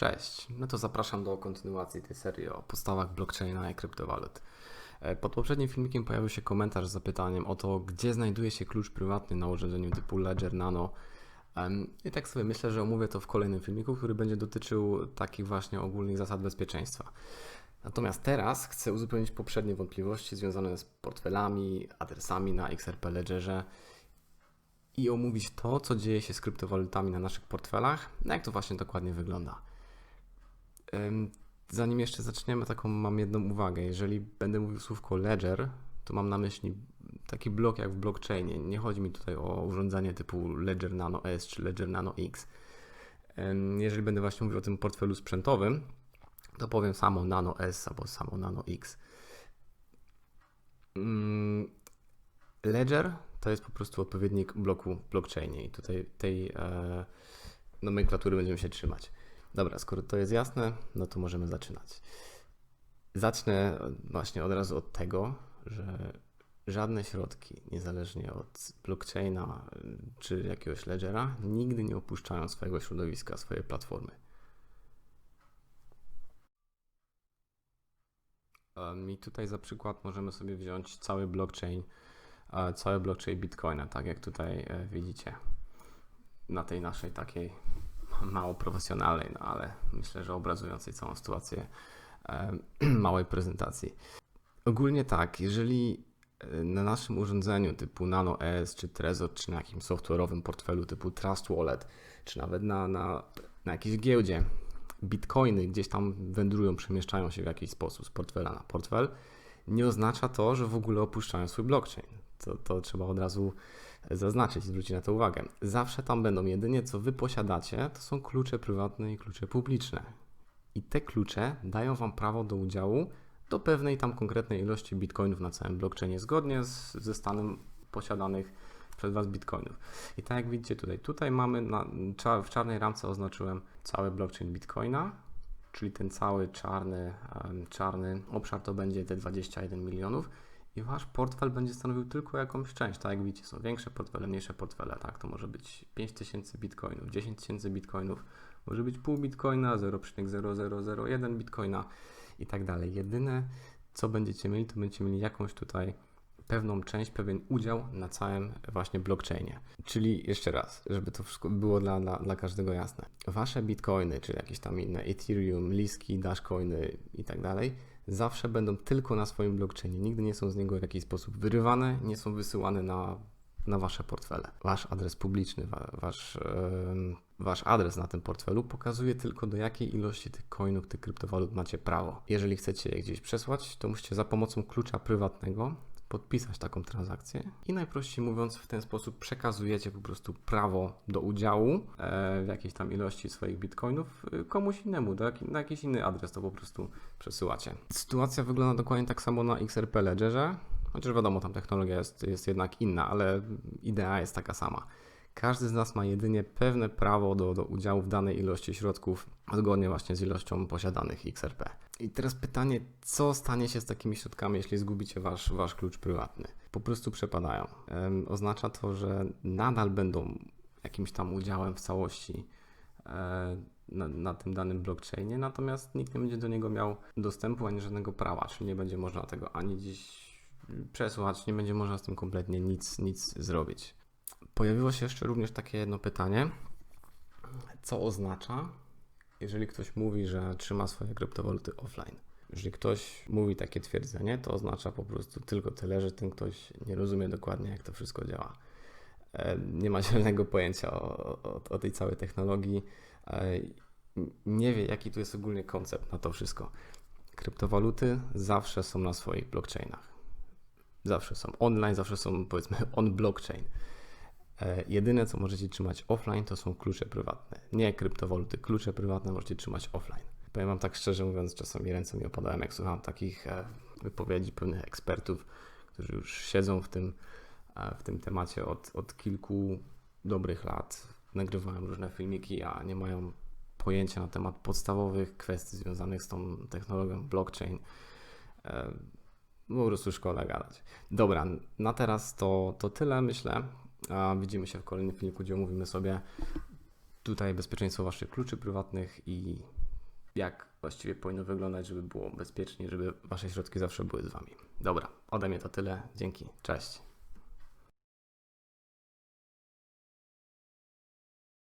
Cześć, no to zapraszam do kontynuacji tej serii o podstawach blockchaina i kryptowalut. E, Pod poprzednim filmikiem pojawił się komentarz z zapytaniem o to, gdzie znajduje się klucz prywatny na urządzeniu typu Ledger Nano. I tak sobie myślę, że omówię to w kolejnym filmiku, który będzie dotyczył takich właśnie ogólnych zasad bezpieczeństwa. Natomiast teraz chcę uzupełnić poprzednie wątpliwości związane z portfelami, adresami na XRP Ledgerze i omówić to, co dzieje się z kryptowalutami na naszych portfelach, no jak to właśnie dokładnie wygląda. Zanim jeszcze zaczniemy, taką mam jedną uwagę. Jeżeli będę mówił słówko ledger, to mam na myśli taki blok jak w blockchainie. Nie chodzi mi tutaj o urządzenie typu Ledger Nano S czy Ledger Nano X. Jeżeli będę właśnie mówił o tym portfelu sprzętowym, to powiem samo Nano S albo samo Nano X. Mm, Ledger to jest po prostu odpowiednik bloku w blockchainie i tutaj tej e, nomenklatury będziemy się trzymać. Dobra, skoro to jest jasne, no to możemy zaczynać. Zacznę właśnie od razu od tego, że żadne środki, niezależnie od blockchaina czy jakiegoś ledgera, nigdy nie opuszczają swojego środowiska, swojej platformy. Em, I tutaj za przykład możemy sobie wziąć cały blockchain, e, cały blockchain Bitcoina, tak jak tutaj e, widzicie na tej naszej takiej mało profesjonalnej, no ale myślę, że obrazującej całą sytuację małej prezentacji. Ogólnie tak, jeżeli e, na naszym urządzeniu typu Nano S, czy Trezor, czy na jakimś software'owym portfelu typu Trust Wallet, czy nawet na, na, na jakiejś giełdzie bitcoiny gdzieś tam wędrują, przemieszczają się w jakiś sposób z portfela na portfel, nie oznacza to, że w ogóle opuszczają swój blockchain. To, to trzeba od razu zaznaczyć zwrócić na to uwagę. Zawsze tam będą jedynie co wy posiadacie, to są klucze prywatne i klucze publiczne. I te klucze dają wam prawo do udziału do pewnej tam konkretnej ilości bitcoinów na całym blockchainie, zgodnie z, ze stanem posiadanych przez was bitcoinów. I tak jak widzicie tutaj, tutaj mamy na, w czarnej ramce oznaczyłem cały blockchain bitcoina, czyli ten cały czarny, czarny obszar to będzie te 21 milionów i wasz portfel będzie stanowił tylko jakąś część. Tak jak widzicie, są większe portfele, mniejsze portfele, tak? To może być 5000 bitcoinów, 10 tysięcy bitcoinów, może być pół bitcoina, 0,0001 bitcoina i tak dalej. Jedyne, co będziecie mieli, to będziecie mieli jakąś tutaj pewną część, pewien udział na całym właśnie blockchainie. Czyli jeszcze raz, żeby to wszystko było dla, dla, dla każdego jasne. Wasze bitcoiny, czy jakieś tam inne Ethereum, Liski, Dashcoiny i tak dalej, zawsze będą tylko na swoim blockchainie. Nigdy nie są z niego w jakiś sposób wyrywane, nie są wysyłane na, na wasze portfele. Wasz adres publiczny, wa, wasz, wasz adres na tym portfelu pokazuje tylko do jakiej ilości tych coinów, tych kryptowalut macie prawo. Jeżeli chcecie je gdzieś przesłać, to musicie za pomocą klucza prywatnego podpisać taką transakcję i najprościej mówiąc w ten sposób przekazujecie po prostu prawo do udziału e, w jakiejś tam ilości swoich bitcoinów e, komuś innemu, jak, na jakiś inny adres to po prostu przesyłacie. Sytuacja wygląda dokładnie tak samo na XRP Ledgerze, chociaż wiadomo, tam technologia jest, jest jednak inna, ale idea jest taka sama. Każdy z nas ma jedynie pewne prawo do, do udziału w danej ilości środków, zgodnie właśnie z ilością posiadanych XRP. I teraz pytanie, co stanie się z takimi środkami, jeśli zgubicie wasz, wasz klucz prywatny? Po prostu przepadają. Oznacza to, że nadal będą jakimś tam udziałem w całości e, na, na tym danym blockchainie, natomiast nikt nie będzie do niego miał dostępu ani żadnego prawa, czyli nie będzie można tego ani dziś przesłać, nie będzie można z tym kompletnie nic, nic zrobić. Pojawiło się jeszcze również takie jedno pytanie, co oznacza, jeżeli ktoś mówi, że trzyma swoje kryptowaluty offline. Jeżeli ktoś mówi takie twierdzenie, to oznacza po prostu tylko tyle, że ten ktoś nie rozumie dokładnie, jak to wszystko działa. E, Nie ma zielonego pojęcia o, o, o tej całej technologii, e, nie wie, jaki tu jest ogólnie koncept na to wszystko. Kryptowaluty zawsze są na swoich blockchainach. Zawsze są online, zawsze są powiedzmy on blockchain. E, Jedyne, co możecie trzymać offline, to są klucze prywatne. Nie kryptowaluty, klucze prywatne możecie trzymać offline. Powiem Wam tak szczerze mówiąc, czasami ręce mi opadają, jak słucham takich e, wypowiedzi pewnych ekspertów, którzy już siedzą w tym, e, w tym temacie od, od kilku dobrych lat. Nagrywają różne filmiki, a nie mają pojęcia na temat podstawowych kwestii związanych z tą technologią blockchain. Po prostu szkoda gadać. Dobra, na teraz to, to tyle, myślę. A widzimy się w kolejnym filmiku, gdzie omówimy sobie tutaj bezpieczeństwo Waszych kluczy prywatnych i jak właściwie powinno wyglądać, żeby było bezpiecznie, żeby wasze środki zawsze były z wami. Dobra, ode mnie to tyle. Dzięki. Cześć.